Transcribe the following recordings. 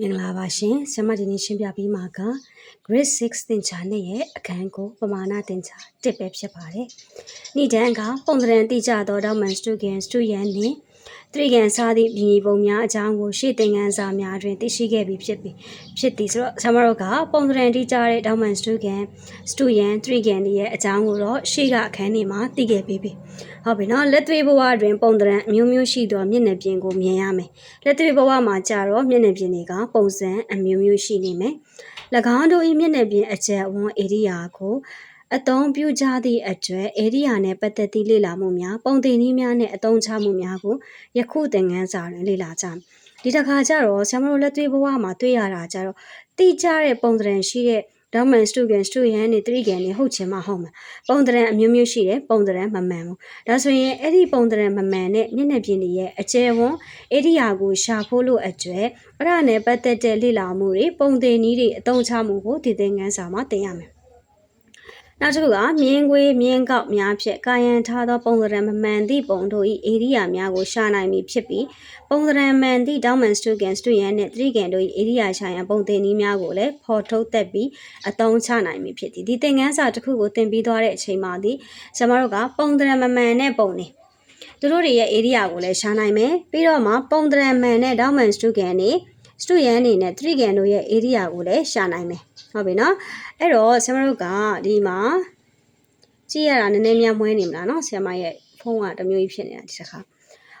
မင်္ဂလာပါရှင်ဆရာမဒီနေ့ရှင်းပြပေးမှာက grade 6သင်္ချာနဲ့ရဲ့အခန်းကိုပမာဏသင်္ချာ1ပဲဖြစ်ပါတယ်။နေ့တန်းကပုံသဏ္ဍာန်တိကျသောတောက်မန်စတူဂန်စတူယန်နှင့် တရိကန်စားသည့်ပြည်ပုံများအကြောင်းကိုရှေ့သင်ခန်းစာများတွင်သိရှိခဲ့ပြီးဖြစ်ပြီးဖြစ်သည်ဆိုတော့ဆရာမတို့ကပုံသဏ္ဍာန်တိကျတဲ့တောက်မန်စတူဂန်စတူယန်တရိကန်ရဲ့အကြောင်းကိုတော့ရှေ့ကအခန်းထဲမှာသိခဲ့ပြီးပြီ။ဟုတ်ပြီနော်လက်သွေးဘဝတွင်ပုံသဏ္ဍာန်အမျိုးမျိုးရှိသောမျက်နှာပြင်ကိုမြင်ရမယ်။လက်သွေးဘဝမှာကြတော့မျက်နှာပြင်တွေကပုံစံအမျိုးမျိုးရှိနေမယ်။၎င်းတို့၏မျက်နှာပြင်အကျယ်အဝန်းဧရိယာကို အသုံးပြုကြသည့်အတွက်ဧရိယာနှင့်ပတ်သက်သည့်လေ့လာမှုများပုံသင်နည်းများနှင့်အသုံးချမှုများကိုယခုသင်ခန်းစာတွင်လေ့လာကြမယ်။ဒီတစ်ခါကျတော့ဆရာမတို့လက်သွေးဘဝမှာတွေ့ရတာကျတော့တိကျတဲ့ပုံသဏ္ဍာန်ရှိတဲ့ domain student student နဲ့3ကန်နဲ့ဟုတ်ချင်မှဟုတ်မှာပုံသဏ္ဍာန်အမျိုးမျိုးရှိတယ်ပုံသဏ္ဍာန်မမှန်ဘူးဒါဆိုရင်အဲ့ဒီပုံသဏ္ဍာန်မမှန်တဲ့မျက်နှာပြင်တွေရဲ့အကျယ်ဝန်းဧရိယာကိုရှာဖို့လို့အကျွဲအဲ့ဒါနဲ့ပတ်သက်တဲ့လေ့လာမှုတွေပုံသင်နည်းတွေအသုံးချမှုကိုဒီသင်ခန်းစာမှာသင်ရမယ် နောက်တစ်ခုကမြင်းကွေးမြင်းကောက်များဖြင့်ကာယံထားသောပုံစံမမှန်သည့်ပုံတို့၏ဧရိယာများကိုရှာနိုင်မည်ဖြစ်ပြီးပုံစံမှန်သည့် Downman Stugan Stuyan နှင့်သတိကန်တို့၏ဧရိယာရှာရန်ပုံသင်နည်းများကိုလည်းဖော်ထုတ်သက်ပြီးအသုံးချနိုင်မည်ဖြစ်သည်ဒီသင်ခန်းစာတစ်ခုကိုသင်ပြီးသွားတဲ့အချိန်မှာဒီကျွန်တော်တို့ကပုံစံမမှန်တဲ့ပုံနေသူတို့တွေရဲ့ area ကိုလည်းရှာနိုင်မယ်ပြီးတော့မှပုံသဏ္ဍာန်မှန်တဲ့ Downman Stugan နေစတူယန်အနေနဲ့သတိကန်တို့ရဲ့ area ကိုလည်းရှာနိုင်မယ် ဟုတ်ပြီနော်အဲ့တော့ဆရာမတို့ကဒီမှာကြည့်ရတာနည်းနည်းများမွဲနေမလားနော်ဆရာမရဲ့ဖုန်းကတမျိုးကြီးဖြစ်နေတာဒီတစ်ခါ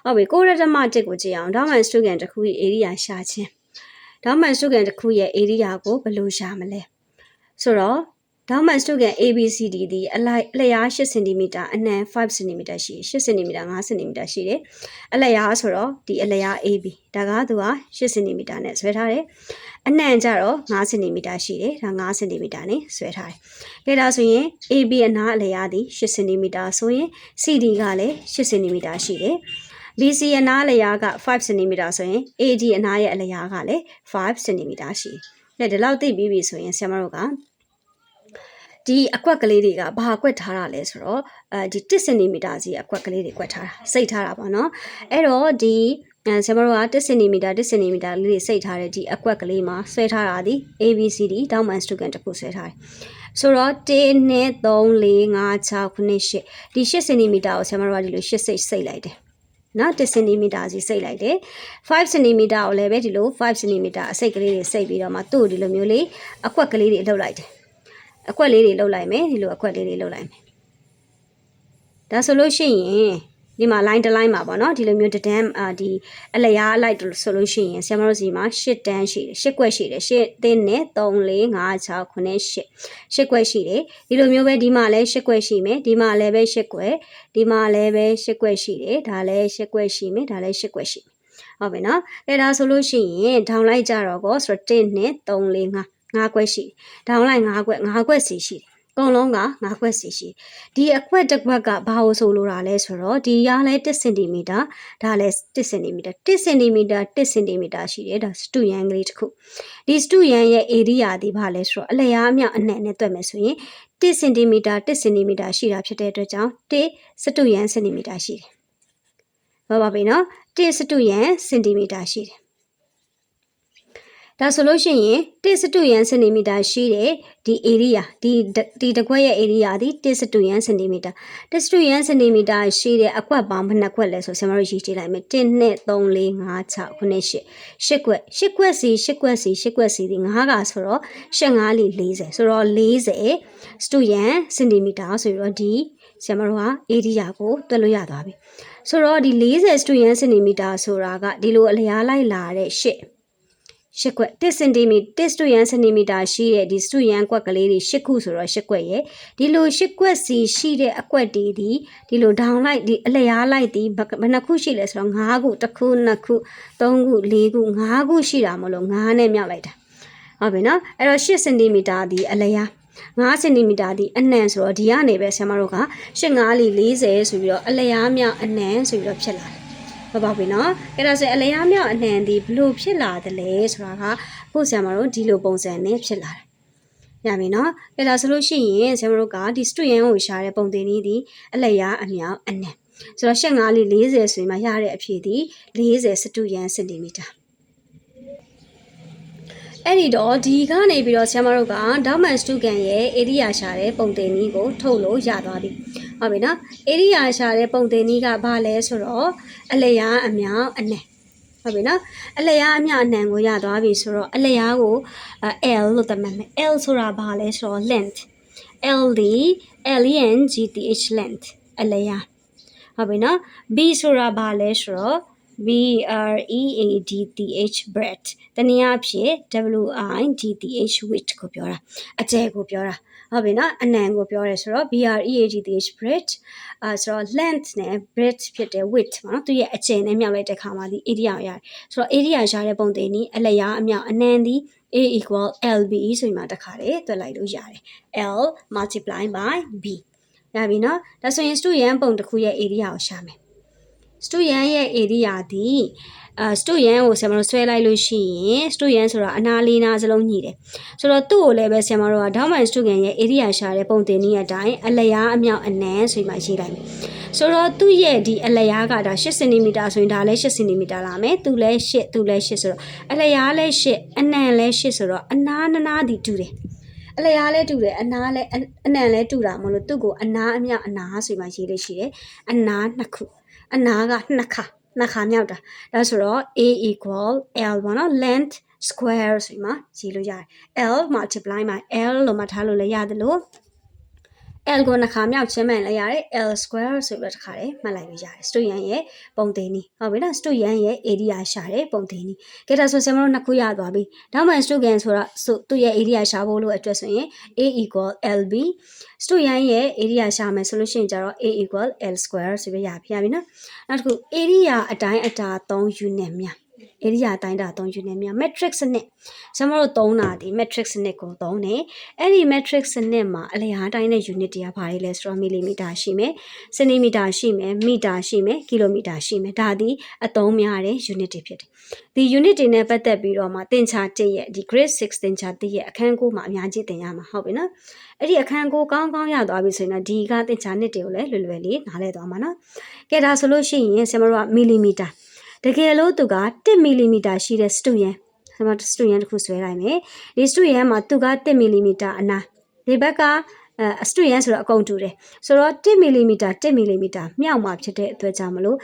ဟုတ်ပြီကိုရတမတစ်ကိုကြည့်အောင်ဒါမှစတူကန်တစ်ခုရဲ့ area ရှာခြင်းဒါမှစတူကန်တစ်ခုရဲ့ area ကိုဘယ်လိုရှာမလဲဆိုတော့ ဒေါမန်စတုကန် ABCD ဒီအလိုက်အလျား8 cm အနှံ5 cm ရှိ8 cm 5 cm ရှိတယ်အလျားဆိုတော့ဒီအလျား AB ဒါကသူက8 cm နဲ့ဆွဲထားတယ်အနှံကြတော့5 cm ရှိတယ်ဒါ5 cm နဲ့ဆွဲထားတယ်ကဲဒါဆိုရင် AB အနားအလျားဒီ8 cm ဆိုရင် CD ကလည်း8 cm ရှိတယ် BC အနားအလျားက5 cm ဆိုရင် AD အနားရဲ့အလျားကလည်း5 cm ရှိတယ်။ဒါဒီလောက်သိပြီးပြီဆိုရင်ဆရာမတို့က ဒီအကွက်ကလေးတွေကဘာကွက်ထားတာလဲဆိုတော့အဲဒီ1စင်တီမီတာစီအကွက်ကလေးတွေကွက်ထားတာစိတ်ထားတာပေါ့နော်အဲ့တော့ဒီအဲဆရာမတို့က1စင်တီမီတာ1စင်တီမီတာလေးတွေစိတ်ထားတဲ့ဒီအကွက်ကလေးမှာဆွဲထားတာဒီ ABCD တောင်းမှန်စတူကန်တစ်ခုဆွဲထားတယ်ဆိုတော့1 2 3 4 5 6 9 8ဒီ8စင်တီမီတာကိုဆရာမတို့ကဒီလို8စိတ်စိတ်လိုက်တယ်နော်1စင်တီမီတာစီစိတ်လိုက်တယ်5စင်တီမီတာကိုလည်းပဲဒီလို5စင်တီမီတာအစိတ်ကလေးတွေစိတ်ပြီးတော့မှသူ့ကိုဒီလိုမျိုးလေးအကွက်ကလေးတွေလှုပ်လိုက်တယ် အကွက်လေးတွေလှုပ်လိုက်မယ်ဒီလိုအကွက်လေးတွေလှုပ်လိုက်မယ်ဒါဆိုလို့ရှိရင်ဒီမှာ line တစ် line မှာပေါ့နော်ဒီလိုမျိုးတဒန်းအာဒီအလျားအလိုက်ဆိုလို့ရှိရင်ဆရာမတို့စီမှာ8တန်းရှိတယ်8ကွက်ရှိတယ်8သင်းနဲ့3 4 5 6 9 8 8ကွက်ရှိတယ်ဒီလိုမျိုးပဲဒီမှာလည်း8ကွက်ရှိမယ်ဒီမှာလည်းပဲ8ကွက်ဒီမှာလည်းပဲ8ကွက်ရှိတယ်ဒါလည်း8ကွက်ရှိမယ်ဒါလည်း8ကွက်ရှိမယ်ဟုတ်ပြီနော်အဲ့ဒါဆိုလို့ရှိရင်ထောင်လိုက်ကြတော့ကောဆိုတော့1နဲ့3 4 5 5ခွက်ရှိဒေါင်းလိုက်5ခွက်5ခွက်စီရှိတယ်အကုန်လုံးက5ခွက်စီရှိဒီအခွက်တစ်ခွက်ကဘာလို့ဆိုလိုတာလဲဆိုတော့ဒီရလဲ1စင်တီမီတာဒါလဲ1စင်တီမီတာ1စင်တီမီတာ1စင်တီမီတာရှိတယ်ဒါစတူယန်ကလေးတစ်ခုဒီစတူယန်ရဲ့ area ဒီဘာလဲဆိုတော့အလျားအမြောက်အနှံ့နဲ့တွက်မယ်ဆိုရင်1စင်တီမီတာ1စင်တီမီတာရှိတာဖြစ်တဲ့အတွက်ကြောင့်1စတူယန်စင်တီမီတာရှိတယ်ဘာပါပြီနော်1စတူယန်စင်တီမီတာရှိတယ် ဒါဆိုလို့ရှိရင်1စတုယန်စင်တီမီတာရှိတဲ့ဒီ area ဒီဒီတကွက်ရဲ့ area ဒီ1စတုယန်စင်တီမီတာ1စတုယန်စင်တီမီတာရှိတဲ့အကွက်ပေါင်းဘယ်နှကွက်လဲဆိုဆရာမတို့ရေးကြည့်လိုက်မယ်1 2 3 4 5 6 9 8 8ကွက်8ကွက်စီ8ကွက်စီ8ကွက်စီဒီ9ကဆိုတော့8 5လီ40ဆိုတော့40စတုယန်စင်တီမီတာဆိုတော့ဒီဆရာမတို့က area ကိုတွက်လို့ရသွားပြီဆိုတော့ဒီ40စတုယန်စင်တီမီတာဆိုတာကဒီလိုအလျားလိုက်လာတဲ့8 ရှစ်ကွက်1စင်တီမီ1စတူယန်စင်တီမီတာရှိတဲ့ဒီစတူယန်ကွက်ကလေးတွေရှစ်ခုဆိုတော့ရှစ်ကွက်ရဲ့ဒီလိုရှစ်ကွက်စီရှိတဲ့အကွက်တွေဒီဒီလိုဒေါင်လိုက်ဒီအလျားလိုက်ဒီဘယ်နှခုရှိလဲဆိုတော့၅ခုတစ်ခုနှစ်ခုသုံးခုလေးခု၅ခုရှိတာမလို့၅နဲ့မြောက်လိုက်တာဟုတ်ပြီနော်အဲ့တော့8စင်တီမီတာဒီအလျား9စင်တီမီတာဒီအနှံဆိုတော့ဒီကနေပဲဆရာမတို့က8 5လီ40ဆိုပြီးတော့အလျားမြောက်အနှံဆိုပြီးတော့ဖြစ်လာတယ် မပေါ့ပြီနော်အဲ့ဒါဆိုရင်အလျားမြောက်အနှံဒီဘလို့ဖြစ်လာတယ်လဲဆိုတာကကိုဆရာမတို့ဒီလိုပုံစံနဲ့ဖြစ်လာတယ်ရပြီနော်အဲ့ဒါဆိုလို့ရှိရင်ဆရာမတို့ကဒီစတူယန်ကိုရှာတဲ့ပုံသင်နည်းဒီအလျားအမြောက်အနှံဆိုတော့ရှက်ငါးလေး40ဆိုရင်မှရတဲ့အဖြေဒီ40စတူယန်စင်တီမီတာအဲ့ဒီတော့ဒီကနေပြီးတော့ဆရာမတို့ကဒေါမန်စတူကန်ရဲ့ area ရှာတဲ့ပုံတင်နည်းကိုထုတ်လို့ရသွားပြီ ဟုတ်ပြီနော် area ရှာတဲ့ပုံတင်နည်းကဘာလဲဆိုတော့အလျားအမြောက်အနံဟုတ်ပြီနော်အလျားအမြောက်အနံကိုရသွားပြီဆိုတော့အလျားကိုအဲ L လို့သတ်မှတ်မယ် L ဆိုတာဘာလဲဆိုတော့ length L D L E N G T H length အလျားဟုတ်ပြီနော် B ဆိုတာဘာလဲဆိုတော့ B R E A D T H breadth တနည်းအားဖြင့် W I D T H width ကိုပြောတာအကျယ်ကိုပြောတာဟုတ်ပြီနော်အနံကိုပြောရဲဆိုတော့ B R E A D T H breadth အဲဆိုတော့ length နဲ့ breadth ဖြစ်တဲ့ width ပေါ့နော်သူရဲ့အကျယ်နဲ့မြောက်လိုက်တဲ့ခါမှာဒီ area ကိုရတယ်ဆိုတော့ area ရတဲ့ပုံတင်နီးအလျားအမြောက်အနံဒီ A equal LB ဆိုပြီးမှတစ်ခါလေတွက်လိုက်လို့ရတယ် L multiply by B ရပြီနော်ဒါဆိုရင် student ပုံတစ်ခုရဲ့ area ကိုရှာမယ် student ရဲ့ area ဒီအာ student ကိုဆရာမတို့ဆွဲလိုက်လို့ရှိရင် student ဆိုတာအနာလေးနာစလုံးညီတယ်ဆိုတော့သူ့ကိုလည်းပဲဆရာမတို့က downman student ရဲ့ area ရှာတဲ့ပုံတင်နည်းအတိုင်းအလျားအမြောက်အနံဆိုပြီးမှရေးလိုက်မယ်ဆိုတော့သူ့ရဲ့ဒီအလျားကဒါ8 cm ဆိုရင်ဒါလည်း8 cm လာမယ်သူလည်း8သူလည်း8ဆိုတော့အလျားလည်း8အနံလည်း8ဆိုတော့အနာနနာဒီတူတယ်အလျားလဲတူတယ်အနာလဲအနံလဲတူတာမလို့သူ့ကိုအနာအမြောက်အနာဆိုပြီးမှရေးလို့ရှိတယ်အနာနှစ်ခု အနာကနှစ်ခါနှစ်ခါမြောက်တာဒါဆိုတော့ a equal l ပေါ့နော် length square ဆိုပြီးမှရေးလို့ရတယ် l multiply မှာ l လို့မှထားလို့လည်းရတယ်လို့ l ကိုနှစ်ခါမြောက်ချင်းမှန်လည်းရတယ် l square ဆိုပြီးတော့တစ်ခါလေးမှတ်လိုက်လို့ရတယ် student ရဲ့ပုံသင်နည်းဟုတ်ပြီနော် student ရဲ့ area ရှာတဲ့ပုံသင်နည်းကဲဒါဆိုဆရာမတို့နှစ်ခုရသွားပြီနောက်မှ student ဆိုတာဆိုသူ့ရဲ့ area ရှာဖို့လို့အတွက်ဆိုရင် a equal lb student ရဲ့ area ရှာမယ်ဆိုလို့ရှိရင်ကျတော့ a equal l square ဆိုပြီးရပြရပြီနော်နောက်တစ်ခု area အတိုင်းအတာ3 unit များ area အတိုင်းအတာ3 unit များ matrix စနစ်ဆရာမတို့သုံးတာဒီ matrix စနစ်ကိုသုံးတယ်အဲ့ဒီ matrix စနစ်မှာအလျားတိုင်းတဲ့ unit တွေကဘာတွေလဲဆိုတော့ millimeter ရှိမယ် centimeter ရှိမယ် meter ရှိမယ် kilometer ရှိမယ်ဒါဒီအသုံးများတဲ့ unit တွေဖြစ်တယ်ဒီ unit တွေနဲ့ပတ်သက်ပြီးတော့မှသင်္ချာ1ရဲ့ဒီ grade 6သင်္ချာ1ရဲ့အခန်း9မှာအများကြီးသင်ရမှာဟုတ်ပြီနော်အဲ့ဒီအခန်း9ကောင်းကောင်းရသွားပြီဆိုရင်တော့ဒီကသင်္ချာနှစ်တွေကိုလည်းလွယ်လွယ်လေးနားလည်သွားမှာနော်ကဲဒါဆိုလို့ရှိရင်ဆရာမတို့က millimeter တကယ်လို့သူက1မီလီမီတာရှိတဲ့ student ဆရာမ student တစ်ခုဆွဲလိုက်မယ်ဒီ student မှာသူက1မီလီမီတာအနာဒီဘက်ကအဲ student ဆိုတော့အကုန်တူတယ်ဆိုတော့1မီလီမီတာ1မီလီမီတာမြောက်မှာဖြစ်တဲ့အတွက်ကြောင့်မလို့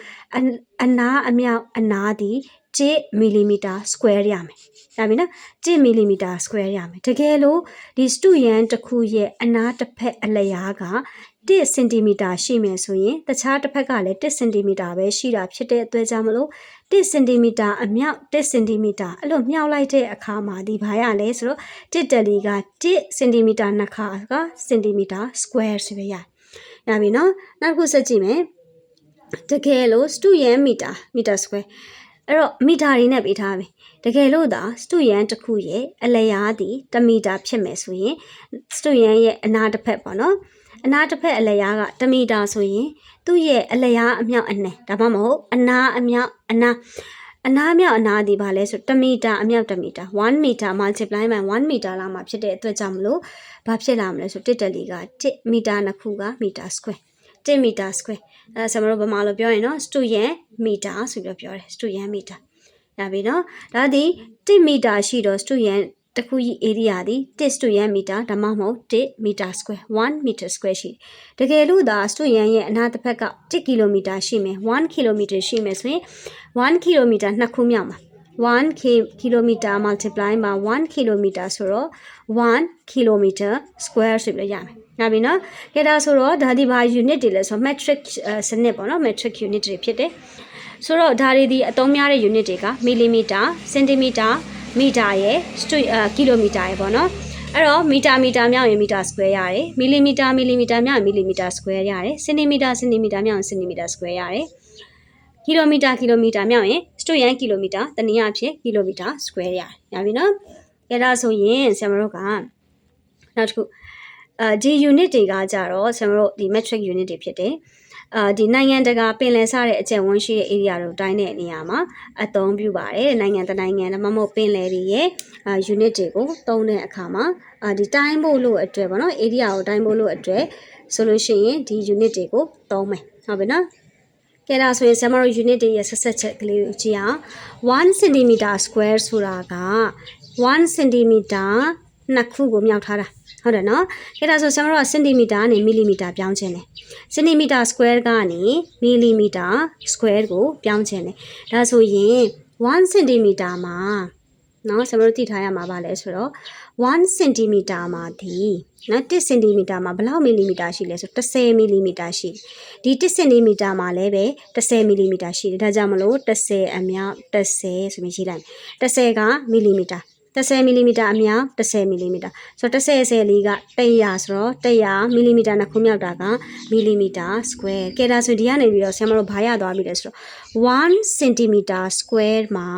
အနာအမြောက်အနာဒီ1မီလီမီတာ square ရမယ်။ဒါပြီနော်1မီလီမီတာ square ရမယ်။တကယ်လို့ဒီ student တစ်ခုရဲ့အနာတစ်ဖက်အလျားက 1စင်တီမီတာရှိမယ်ဆိုရင်တခြားတစ်ဖက်ကလည်း1စင်တီမီတာပဲရှိတာဖြစ်တဲ့အတွက်ကြောင့်မလို့1စင်တီမီတာအမြောက်1စင်တီမီတာအဲ့လိုမြောက်လိုက်တဲ့အခါမှာဒီဘာရလဲဆိုတော့1တယ်လီက1စင်တီမီတာနှစ်ခါကစင်တီမီတာ square ဆိုရရရပြီနော်နောက်တစ်ခုဆက်ကြည့်မယ်တကယ်လို့ student meter meter square အဲ့တော့မီတာတွေနဲ့ပေးထားပြီတကယ်လို့သာစတူယန်တစ်ခုရဲ့အလျားသည်1မီတာဖြစ်မယ်ဆိုရင်စတူယန်ရဲ့အနာတစ်ဖက်ပေါ့နော် အနာတစ်ဖက်အလျားက1မီတာဆိုရင်သူ့ရဲ့အလျားအမြောက်အနှဲဒါမှမဟုတ်အနာအမြောက်အနာအနာမြောက်အနာဒီပါလဲဆို1မီတာအမြောက်1မီတာ1မီတာ multiply မှ1မီတာလာမှာဖြစ်တဲ့အတွက်ကြောင့်မလို့ဘာဖြစ်လာမလဲဆို1တက်လီက1မီတာနှစ်ခုကမီတာ square 1မီတာ square အဲဆရာမတို့ဗမာလိုပြောရင်နော် student meter ဆိုပြီးပြောတယ် student meter ရပြီနော်ဒါဒီ1မီတာရှိတော့ student တခုကြီး area သည်1 student meter ဒါမှမဟုတ်1 meter square 1 meter square ရှိတယ်တကယ်လို့သာ student ရဲ့အနာတစ်ဖက်က1 km ရှိမယ်1 km ရှိမယ်ဆိုရင်1 km နှစ်ခုမြောက်မှာ1 km multiply မှာ1 km ဆိုတော့1 km square ဆိုပြီးရမယ်။ညာပြီနော်။ကြဒါဆိုတော့ဒါဒီဘာ unit တွေလဲဆိုတော့ metric စနစ်ပေါ့နော် metric unit တွေဖြစ်တယ်။ဆိုတော့ဒါတွေဒီအသုံးများတဲ့ unit တွေက millimeter, centimeter, meter ရယ် kilometer ရယ်ပေါ့နော်။အဲ့တော့မီတာမီတာမြောက်ရင်မီတာ square ရတယ်မီလီမီတာမီလီမီတာမြောက်ရင်မီလီမီတာ square ရတယ်စင်တီမီတာစင်တီမီတာမြောက်ရင်စင်တီမီတာ square ရတယ်ကီလိုမီတာကီလိုမီတာမြောက်ရင်စတုရန်ကီလိုမီတာတနည်းအားဖြင့်ကီလိုမီတာ square ရတယ်။ရပြီနော်။အဲဒါဆိုရင်ဆရာမတို့ကနောက်တစ်ခုအဲဒီ unit တွေကကြတော့ဆရာမတို့ဒီ metric unit တွေဖြစ်တယ်။ အာဒီနိုင်ငံတကာပင်လယ်စတဲ့အကျယ်ဝန်းရှိတဲ့ area တို့တိုင်းတဲ့နေရာမှာအသုံးပြုပါတယ်။နိုင်ငံတနိုင်ငံဒါမှမဟုတ်ပင်လယ်တွေရဲ့အာ unit တွေကိုသုံးတဲ့အခါမှာအာဒီတိုင်းဖို့လို့အတွက်ပေါ့နော် area ကိုတိုင်းဖို့လို့အတွက်ဆိုလို့ရှိရင်ဒီ unit တွေကိုသုံးမယ်။ဟုတ်ပြီနော်။ကဲဒါဆိုရင်ဆရာမတို့ unit တွေရဲ့ဆက်ဆက်ချက်ကလေးကိုကြည့်အောင်1 cm square ဆိုတာက1 cm နှစ်ခုကိုမြောက်ထားတာဟုတ်တယ်နော်အဲ့ဒါဆိုကျွန်တော်တို့ကစင်တီမီတာကနေမီလီမီတာပြောင်းခြင်းတယ်စင်တီမီတာ square ကနေမီလီမီတာ square ကိုပြောင်းခြင်းတယ်ဒါဆိုရင်1စင်တီမီတာမှာနော်ကျွန်တော်တို့သိထားရမှာပါလဲဆိုတော့1စင်တီမီတာမှာဒီနော်1စင်တီမီတာမှာဘယ်လောက်မီလီမီတာရှိလဲဆို30မီလီမီတာရှိဒီ1စင်တီမီတာမှာလည်းပဲ30မီလီမီတာရှိတယ်ဒါကြောင့်မလို့30အမြောက်30ဆိုပြီးရေးလိုက်30ကမီလီမီတာ 30မီလီမီတာအများ30မီလီမီတာဆိုတော့30 10က100ဆိုတော့100မီလီမီတာနှစ်ခုမြောက်တာကမီလီမီတာ square ကဲဒါဆိုဒီကနေပြီးတော့ဆရာမတို့ဘာရသွားပြီလဲဆိုတော့1 cm square မှာ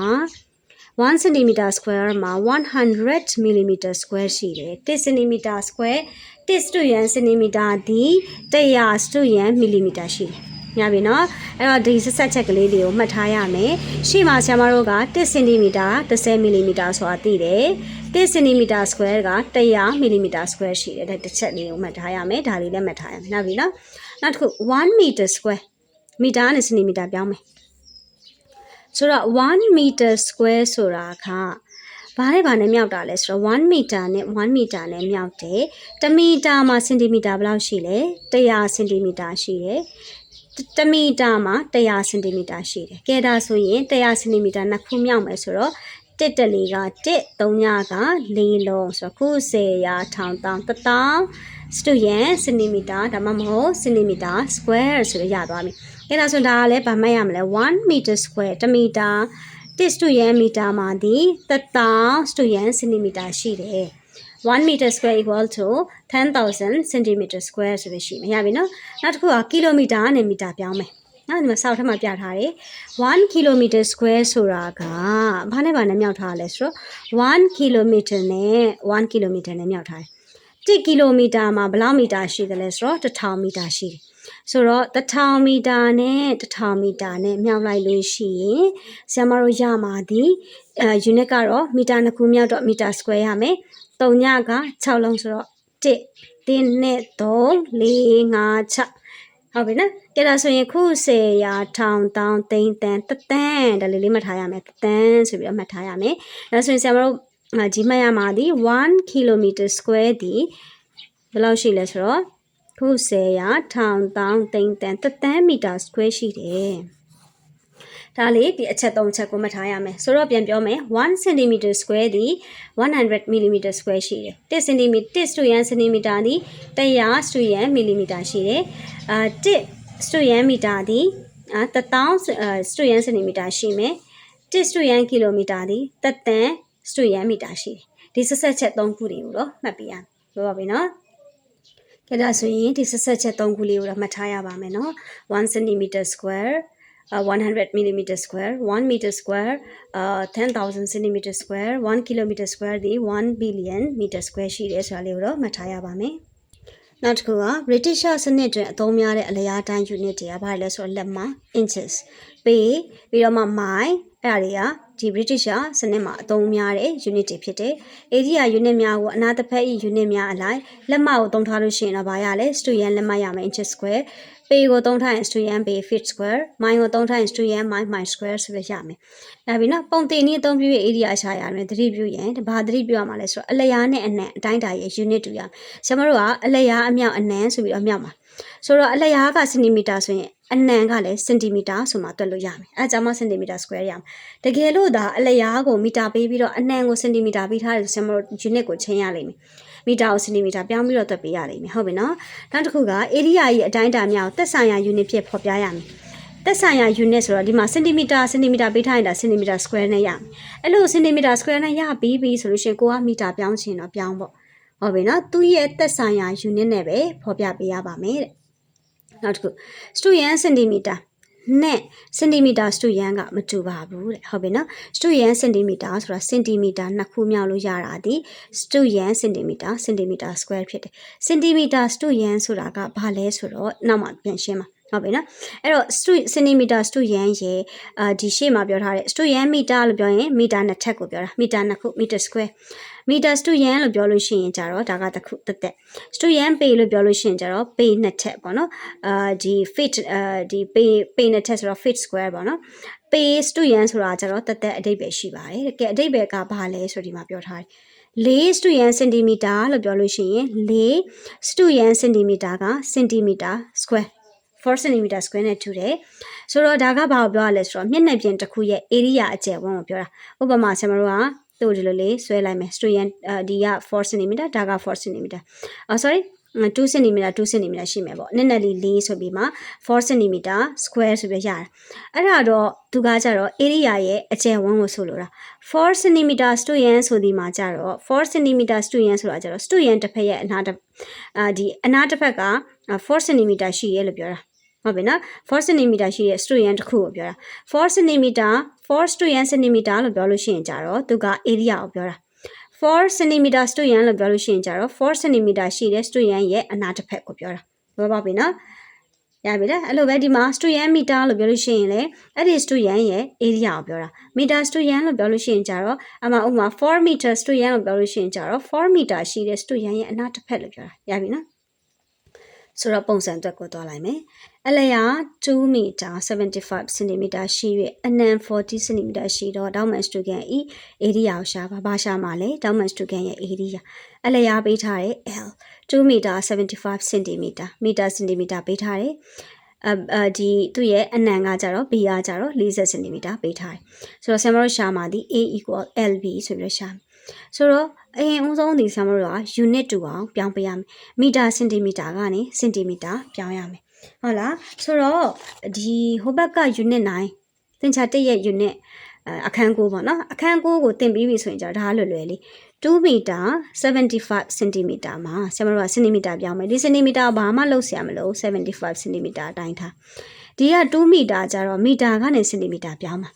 1 cm square မှာ100 mm square ရှိတယ်1 cm square 1 cm ဒီ100 mm ရှိတယ် ညပြီနော်အဲ့တော့ဒီဆက်ဆက်ချက်ကလေးတွေကိုမှတ်ထားရမယ်ရှေ့မှာဆရာမတို့က1 cm 10 mm ဆိုတာသိတယ်1 cm square က100 mm square ရှိတယ်ဒါတစ်ချက်လေးကိုမှတ်ထားရမယ်ဒါလေးလည်းမှတ်ထားရမယ်နော်ပြီနော်နောက်တစ်ခု1 meter square မီတာနဲ့ cm ပြောင်းမယ်ဆိုတော့1 meter square ဆိုတာကဘာနဲ့ဘာနဲ့မြောက်တာလဲဆိုတော့1မီတာနဲ့1မီတာနဲ့မြောက်တယ်1မီတာမှာစင်တီမီတာဘယ်လောက်ရှိလဲ100စင်တီမီတာရှိတယ် တမီတာမှာ100စင်တီမီတာရှိတယ်။ကဲဒါဆိုရင်100စင်တီမီတာနှစ်ခုမြောက်မယ်ဆိုတော့တစ်တလီကတစ်သုံးညကလေးလုံးဆိုတော့ခု10ရာထောင်တောင်းတတောင်းစတူယန်စင်တီမီတာဒါမှမဟုတ်စင်တီမီတာ square ဆိုရရသွားပြီ။ကဲဒါဆိုဒါကလည်းဗာမှတ်ရမလဲ1 meter square 1မီတာတစ်စတူယန်မီတာမှာဒီတတောင်းစတူယန်စင်တီမီတာရှိတယ်။ 1 meter square equal to 10000 centimeter square ဆိုလို့ရှိမယ်ရပြီနော်နောက်တစ်ခုကကီလိုမီတာနဲ့မီတာပြောင်းမယ်နော်ဒီမှာစောက်ထက်မှာပြထားတယ်1 kilometer square ဆိုတာကဘာနဲ့ဘာနဲ့မြောက်ထားလဲဆိုတော့1 kilometer နဲ့1 kilometer နဲ့မြောက်ထားတယ်1ကီလိုမီတာမှာဘယ်လောက်မီတာရှိတယ်လဲဆိုတော့1000မီတာရှိတယ်ဆိုတော့1000မီတာနဲ့1000မီတာနဲ့မြောက်လိုက်လို့ရှိရင်ဆရာမတို့ရမှာဒီအဲ unit ကတော့မီတာနှစ်ခုမြောက်တော့မီတာ square ရမယ် 3ညက6လုံးဆိုတော့1 1နဲ့3 4 5 6ဟုတ်ပြီနော်ကြည့်လာဆိုရင်ခု10ရာထောင်တောင်းသိန်းတန်တသန်းဒါလေးလေးမှတ်ထားရမယ်တသန်းဆိုပြီးတော့မှတ်ထားရမယ်ဒါဆိုရင်ဆရာမတို့ဒီမှတ်ရမှာဒီ1 km square ဒီဘယ်လောက်ရှိလဲဆိုတော့ခု10ရာထောင်တောင်းသိန်းတန်တသန်းမီတာ square ရှိတယ် ဒါလေးဒီအချက်၃ချက်ကိုမှတ်ထားရမယ်ဆိုတော့ပြန်ပြောမယ်1 cm square ဒီ100 mm square ရှိတယ်1 cm 1 student cm ဒီ100 student mm ရှိတယ်အာ1 student meter ဒီအာ1000 student cm ရှိမယ်1 student kilometer ဒီတသန်း student meter ရှိတယ်ဒီဆက်ဆက်ချက်၃ခုတွေကိုတော့မှတ်ပြရမယ်ပြောပါပြီနော်ကြဒါဆိုရင်ဒီဆက်ဆက်ချက်၃ခုလေးကိုတော့မှတ်ထားရပါမယ်နော်1 cm square uh, 100 millimeter square 1 meter square uh, 10000 centimeter square 1 kilometer square ဒီ1 billion meter square ရှိတယ်ဆိုတာလေးကိုတော့မှတ်ထားရပါမယ်နောက်တစ်ခုက British စနစ်တွင်အသုံးများတဲ့အလျားတိုင်း unit တွေကဘာလဲဆိုတော့လက်မ inches ပေပြီးတော့မှ mile အဲ့ဒါတွေကဒီ British စနစ်မှာအသုံးများတဲ့ unit တွေဖြစ်တယ်။ area unit များကိုအနာတစ်ဖက် unit များအလိုက်လက်မကိုသုံးထားလို့ရှိရင်တော့ဘာရလဲ student လက်မရမယ် inches square ပေကိုသုံးထားရင် student ပေ feet square မိုင်ကိုသုံးထားရင် student မိုင် mile square ဆိုပြီးရမယ်။ဒါပြီးနော်ပုံတင်နည်းအသုံးပြုရဲ့ area အရှာရမယ်သတိပြုရင်ဘာသတိပြုရမှာလဲဆိုတော့အလျားနဲ့အနံ့အတိုင်းတာရဲ့ unit တူရမယ်။ကျွန်တော်တို့ကအလျားအမြောက်အနံ့ဆိုပြီးတော့မြောက်မှာ။ဆိုတော့အလျားကစင်တီမီတာဆိုရင်အနံကလည်းစင်တီမီတာဆိုမှတွက်လို့ရမယ်အဲကြောင့်မှစင်တီမီတာ square ရမယ်တကယ်လို့ဒါအလျားကိုမီတာပေးပြီးတော့အနံကိုစင်တီမီတာပေးထားတယ်ဆိုရင်ကျွန်တော် unit ကိုချိန်ရလိမ့်မယ် မီတာကိုစင်တီမီတာပြောင်းပြီးတော့တွက်ပေးရလိမ့်မယ်ဟုတ်ပြီနော်နောက်တစ်ခုက area ရဲ့အတိုင်းအတာများကိုသက်ဆိုင်ရာ unit ဖြစ်ဖော်ပြရမယ်သက်ဆိုင်ရာ unit ဆိုတော့ဒီမှာစင်တီမီတာစင်တီမီတာပေးထားရင်ဒါစင်တီမီတာ square နဲ့ရမယ်အဲ့လိုစင်တီမီတာ square နဲ့ရပြီးပြီဆိုလို့ရှိရင်ကိုကမီတာပြောင်းချင်တော့ပြောင်းပေါ့ဟုတ်ပြီနော်သူ့ရဲ့သက်ဆိုင်ရာ unit နဲ့ပဲဖော်ပြပေးရပါမယ်တဲ့နောက်တစ်ခု student centimeter နဲ့စင်တီမီတာစတူယန်ကမတူပါဘူးတဲ့ဟုတ်ပြီနော်စတူယန်စင်တီမီတာဆိုတာစင်တီမီတာနှစ်ခုမြောက်လို့ရတာဒီစတူယန်စင်တီမီတာစင်တီမီတာ square ဖြစ်တယ်စင်တီမီတာစတူယန်ဆိုတာကဘာလဲဆိုတော့နောက်မှပြန်ရှင်းပါ ဟုတ်ပြီနော်အဲ့တော့စတူစင်တီမီတာစတူယန်ရဲ့အာဒီရှေ့မှာပြောထားတဲ့စတူယန်မီတာလို့ပြောရင်မီတာနှစ်ထပ်ကိုပြောတာမီတာနှစ်ခုမီတာ square မီတာစတူယန်လို့ပြောလို့ရှိရင်ကြတော့ဒါကတစ်ခုတက်တက်စတူယန်ပေလို့ပြောလို့ရှိရင်ကြတော့ပေနှစ်ထက်ပေါ့နော်အာဒီ fit အာဒီပေပေနှစ်ထက်ဆိုတော့ fit square ပေါ့နော် pace တူရန်ဆိုတာကျတော့တက်တက်အဓိပ္ပာယ်ရှိပါတယ်တကယ်အဓိပ္ပာယ်ကဘာလဲဆိုဒီမှာပြောထားတယ်4စတူရန်စင်တီမီတာလို့ပြောလို့ရှိရင်4စတူရန်စင်တီမီတာကစင်တီမီတာ square 4 cm square နဲ့ထူတယ်ဆိုတော့ဒါကဘာကိုပြောရလဲဆိုတော့မျက်နှာပြင်တစ်ခုရဲ့ area အကျယ်ဝန်းကိုပြောတာဥပမာဆရာမတို့ကသူ့ဒီလိုလေးဆွဲလိုက်မယ် student ဒီက4 cm ဒါက4 cm အော် sorry 2 cm 2 cm ရှိမယ်ပေါ့နည်းနည်းလေး4ဆိုပြီးမှ4 cm square ဆိုပြီးရတာအဲ့ဒါတော့သူကကြတော့ area ရဲ့အကျယ်ဝန်းကိုဆိုလိုတာ4 cm student ဆိုဒီမှာကြတော့4 cm student ဆိုတာကြတော့ student တစ်ဖက်ရဲ့အနာတစ်အာဒီအနာတစ်ဖက်က4 cm ရှိရဲလို့ပြောတာ ဟုတ်ပြီနော်4 cm ရှိတဲ့ student တစ်ခုကိုပြောတာ4 cm 4 student cm လို့ပြောလို့ရှိရင်ကြတော့သူက area ကိုပြောတာ4 cm student လို့ပြောလို့ရှိရင်ကြတော့4 cm ရှိတဲ့ student ရဲ့အနာတစ်ဖက်ကိုပြောတာပြောပါပြီနော်ရပြီလားအဲ့လိုပဲဒီမှာ student meter လို့ပြောလို့ရှိရင်လေအဲ့ဒီ student ရဲ့ area ကိုပြောတာ meter student လို့ပြောလို့ရှိရင်ကြတော့အမှဥပမာ4 meter student လို့ပြောလို့ရှိရင်ကြတော့4 meter ရှိတဲ့ student ရဲ့အနာတစ်ဖက်လို့ပြောတာရပြီနော် ဆိုတော့ပုံစံအတွက်ကိုသွားလိုက်မယ်အလျာ2မီတာ75စင်တီမီတာရှိ၍အနံ40စင်တီမီတာရှိတော့ဒေါမန်စတူကန်ဤ area ကိုရှာပါဘာရှာမှာလဲဒေါမန်စတူကန်ရဲ့ area အလျာပေးထားတဲ့ L 2မီတာ75စင်တီမီတာမီတာစင်တီမီတာပေးထားတယ် အဲဒီသူ့ရဲ့အနံကကြတော့ B ကကြတော့40စင်တီမီတာပေးထားတယ်ဆိုတော့ဆရာမတို့ရှာမှာဒီ A equal LB ဆိုပြီးရှာမယ်ဆိုတော့အရင်ဦးဆုံးဒီဆရာမတို့က unit တူအောင်ပြောင်းပေးရမယ်မီတာစင်တီမီတာကနေစင်တီမီတာပြောင်းရမယ်ဟုတ်လားဆိုတော့ဒီဟိုဘက်က unit 9သင်္ချာတက်ရဲ့ unit အခန်းကိုပေါ့နော်အခန်းကိုကိုတင်ပြီးပြီဆိုရင်じゃဒါလွယ်လွယ်လေး 2မီတာ75စင်တီမီတာမှာဆရာမတို့ကစင်တီမီတာပြောင်းမယ်ဒီစင်တီမီတာဘာမှလုပ်ဆရာမလို့75စင်တီမီတာအတိုင်းထားဒီက2မီတာကျတော့မီတာကနေစင်တီမီတာပြောင်းမှာ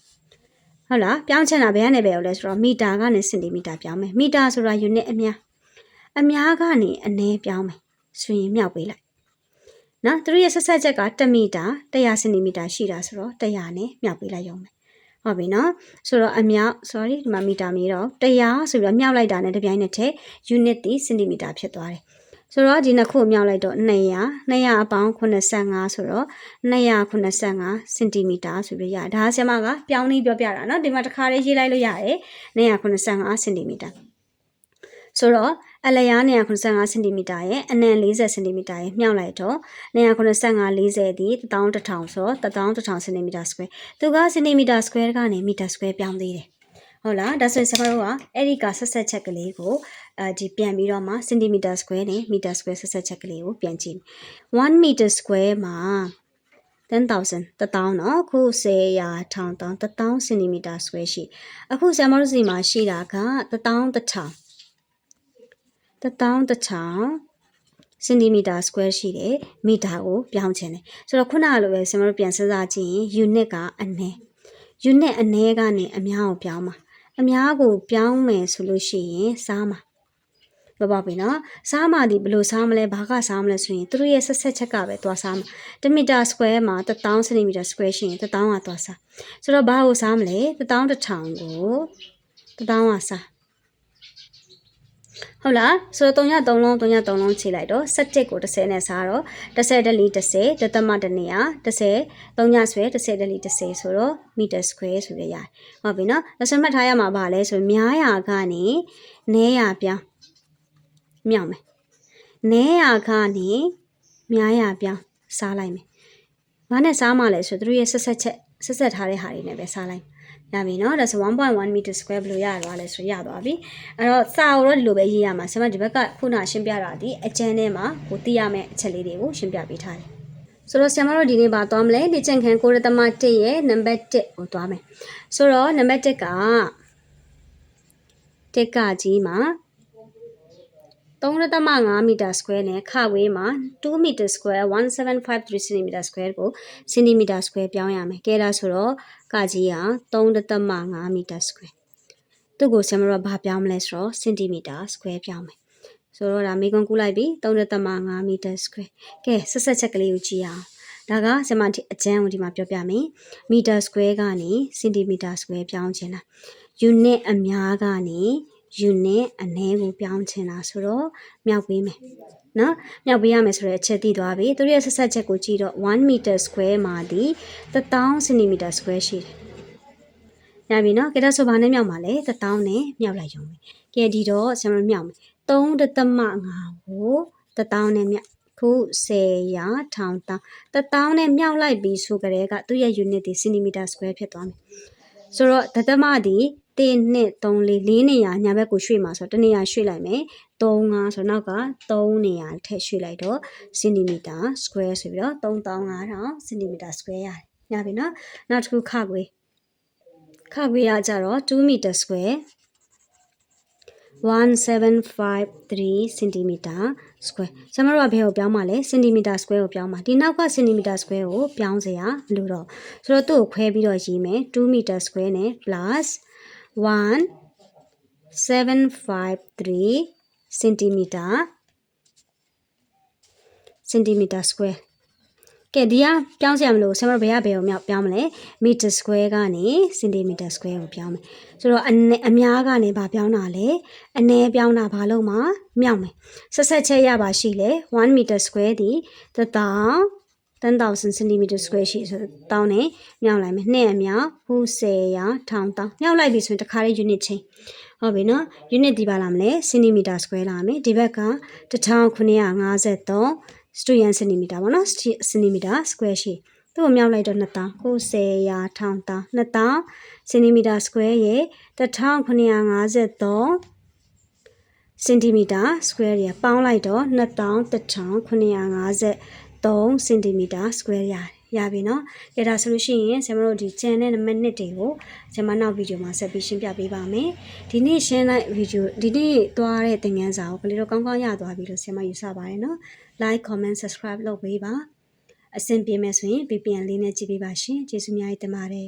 ဟုတ်လားပြောင်းချင်တာဘယ်ကနေပဲလဲဆိုတော့မီတာကနေစင်တီမီတာပြောင်းမယ်မီတာဆိုတာ unit အများအများကနေအနည်းပြောင်းမယ်ဆိုရင်မြောက်ပေးလိုက်နော်သူတို့ရဲ့ဆက်ဆက်ချက်က1မီတာ100စင်တီမီတာရှိတာဆိုတော့100နဲ့မြောက်ပေးလိုက်ရုံပဲ ဟုတ်ပြီနော်ဆိုတော့အမြောက် sorry ဒီမှာမီတာမီတော့100ဆိုပြီးတော့မြောက်လိုက်တာနဲ့တပြိုင်နက်တည်း unit ဒီစင်တီမီတာဖြစ်သွားတယ်ဆိုတော့ဒီနှစ်ခုမြောက်လိုက်တော့200 200အပေါင်း85ဆိုတော့285စင်တီမီတာဆိုပြီးရဒါဆရာမကပြောင်းနေပြောပြတာเนาะဒီမှာတစ်ခါလေးရေးလိုက်လို့ရတယ်285စင်တီမီတာ ဆိုတော့အလျား285စင်တီမီတာရဲ့အနံ40စင်တီမီတာရဲ့မြှောက်လိုက်တော့285 40ဒီ11000ဆို11000စင်တီမီတာ square သူကစင်တီမီတာ square ကနေမီတာ square ပြောင်းသေးတယ်ဟုတ်လားဒါဆိုရင်ကျွန်တော်တို့ကအဲ့ဒီကဆက်ဆက်ချက်ကလေးကိုအဲဒီပြန်ပြီးတော့မှစင်တီမီတာ square နဲ့မီတာ square ဆက်ဆက်ချက်ကလေးကိုပြန်ကြည့်1 meter square မှာ10000 1000เนาะအခု10ရာ1000 1000စင်တီမီတာ square ရှိအခုဆရာမတို့စီမှာရှိတာက1000 1000 တထောင်တချောင်းစင်တီမီတာ square ရှိတယ်မီတာကိုပြောင်းချင်တယ်ဆိုတော့ခုနကလိုပဲကျွန်တော်တို့ပြန်စဉ်းစားကြည့်ရင် unit ကအနည်း unit အနည်းကနေအများကိုပြောင်းမှာအများကိုပြောင်းမယ်ဆိုလို့ရှိရင်စားမှာဘဘပြီနော်စားမှဒီဘယ်လိုစားမလဲဘာကစားမလဲဆိုရင်သူတို့ရဲ့ဆက်ဆက်ချက်ကပဲသွားစားမှာ1မီတာ square မှာ1000စင်တီမီတာ square ရှိရင်1000ကသွားစားဆိုတော့ဘာကိုစားမလဲ1000တစ်ထောင်ကို1000ကစား ဟုတ်လားဆိုတော့3ည3လုံး3ည3လုံးခြေလိုက်တော့17ကို30နဲ့စားတော့30ဒလီ30ဒသမတနေရ30 3ညဆွဲ30ဒလီ30ဆိုတော့မီတာစကွဲဆိုရရတယ်ဟုတ်ပြီနော်လက်စမှတ်ထားရမှာပါလဲဆိုများရာကနေနဲရာပြောင်းမြောက်မယ်နဲရာကနေများရာပြောင်းစားလိုက်မယ်ဘာနဲ့စားမှလဲဆိုသူတို့ရဲ့ဆက်ဆက်ချက်ဆက်ဆက်ထားတဲ့ဟာတွေနဲ့ပဲစားလိုက် ရပြီเนาะဒါဆို1.1 meter square ဘယ်လိုရသွားလဲဆိုရသွားပြီအဲ့တော့စာကိုတော့ဒီလိုပဲရေးရမှာဆရာမဒီဘက်ကခုနရှင်းပြတာဒီအကျန်းထဲမှာကိုသိရမယ့်အချက်လေးတွေကိုရှင်းပြပေးထားတယ်ဆိုတော့ဆရာမတို့ဒီနေ့ပါသွားမလဲလေ့ကျင့်ခန်းကိုရသမ1ရဲ့နံပါတ်1ကိုသွားမယ်ဆိုတော့နံပါတ်1ကတက်ကကြီးမှာ 3.5မီတာ square နဲ့ခဝေးမှာ2မီတာ square 1753 cm square ကို cm square ပြောင်းရမယ်။ကဲဒါဆိုတော့ကကြီးက3.5မီတာ square သူ့ကိုဆရာမတို့ကဘာပြောင်းမလဲဆိုတော့ cm square ပြောင်းမယ်။ဆိုတော့ဒါမေကွန်ကူးလိုက်ပြီ3.5မီတာ square ကဲဆက်ဆက်ချက်ကလေးကိုကြည့်အောင်။ဒါကဆရာမအကျန်းကိုဒီမှာပြောပြမယ်။မီတာ square ကနေ cm square ပြောင်းခြင်းလား။ unit အများကနေ unit အနည်းကိုပြောင်းချင်တာဆိုတော့မြောက်ပေးမယ်နော်မြောက်ပေးရမယ်ဆိုတဲ့အချက်သိသွားပြီသူတို့ရဲ့ဆက်ဆက်ချက်ကိုကြည့်တော့1 meter square မှာဒီ1000 cm square ရှိတယ်ရပြီနော်ကဲဒါဆိုဘာနဲ့မြောက်မှာလဲ1000နဲ့မြောက်လိုက်ရုံပဲကဲဒီတော့ဆရာမတို့မြောက်မယ်3တသမ5ကို1000နဲ့မြောက်ခု10ရာထောင်တောင်း1000နဲ့မြောက်လိုက်ပြီဆိုကြတဲ့ကသူ့ရဲ့ unit ဒီ cm square ဖြစ်သွားမယ်ဆိုတော့တသမဒီ 1 2 3 4 4နေရာညာဘက်ကိုရွှေ့မှာဆိုတော့တစ်နေရာရွှေ့လိုက်မယ်3 5ဆိုတော့နောက်က3နေရာထည့်ရွှေ့လိုက်တော့ cm square ဆိုပြီးတော့3500 cm square ရတယ်။ညပြီနော်။နောက်တစ်ခုခခွေခခွေရကြတော့2 meter square 1753 cm square ဆရာမတို့ကဘယ်ကိုပြောင်းမှာလဲ cm square ကိုပြောင်းမှာဒီနောက်က cm square ကိုပြောင်းစရာမလိုတော့ဆိုတော့သူ့ကိုခွဲပြီးတော့ရေးမယ်2 meter square နဲ့ plus 1 753 cm centimeter square ကဲဒီကပြောင်းစရာမလိုဆရာမတို့ဘယ်ကဘယ်ကိုမြောက်ပြောင်းမလဲ meter square ကနေ centimeter square ကိုပြောင်းမယ်ဆိုတော့အနည်းအများကနေဘာပြောင်းတာလဲအနည်းပြောင်းတာဘာလို့မှမြောက်မယ်ဆက်ဆက်ချက်ရပါရှိလေ1 meter square ဒီ1000 10000 centimeter square ရှိဆိုတော့တောင်းနဲ့မြောက်လိုက်မယ်နှစ်အမြောက်ဟူ10ရာထောင်တောင်းမြောက်လိုက်ပြီဆိုရင်တစ်ခါလေး unit ချင်းဟုတ်ပြီနော် unit ဒီပါလာမလဲ centimeter square လာမယ်ဒီဘက်က1953 student centimeter ပေါ့နော် centimeter square ရှိသူ့ကိုမြောက်လိုက်တော့2000ဟို10ရာထောင်တောင်း2000 centimeter square ရဲ့1953 centimeter square ရပေါင်းလိုက်တော့ 2153 centimeter square ရတယ်ရပြီเนาะကြဒါဆိုလို့ရှိရင်ဆရာမတို့ဒီကျန်တဲ့မိနစ်တွေကိုဆရာမနောက်ဗီဒီယိုမှာဆက်ပြီးရှင်းပြပေးပါမယ်ဒီနေ့ရှင်းလိုက်ဗီဒီယိုဒီနေ့သွားတဲ့သင်ခန်းစာကိုကလေးတို့ကောင်းကောင်းရသွားပြီလို့ဆရာမယူဆပါတယ်เนาะ like comment subscribe လုပ်ပေးပါအဆင်ပြေမယ်ဆိုရင် VPN လေးနဲ့ကြည့်ပေးပါရှင်ကျေးဇူးများကြီးတင်ပါတယ်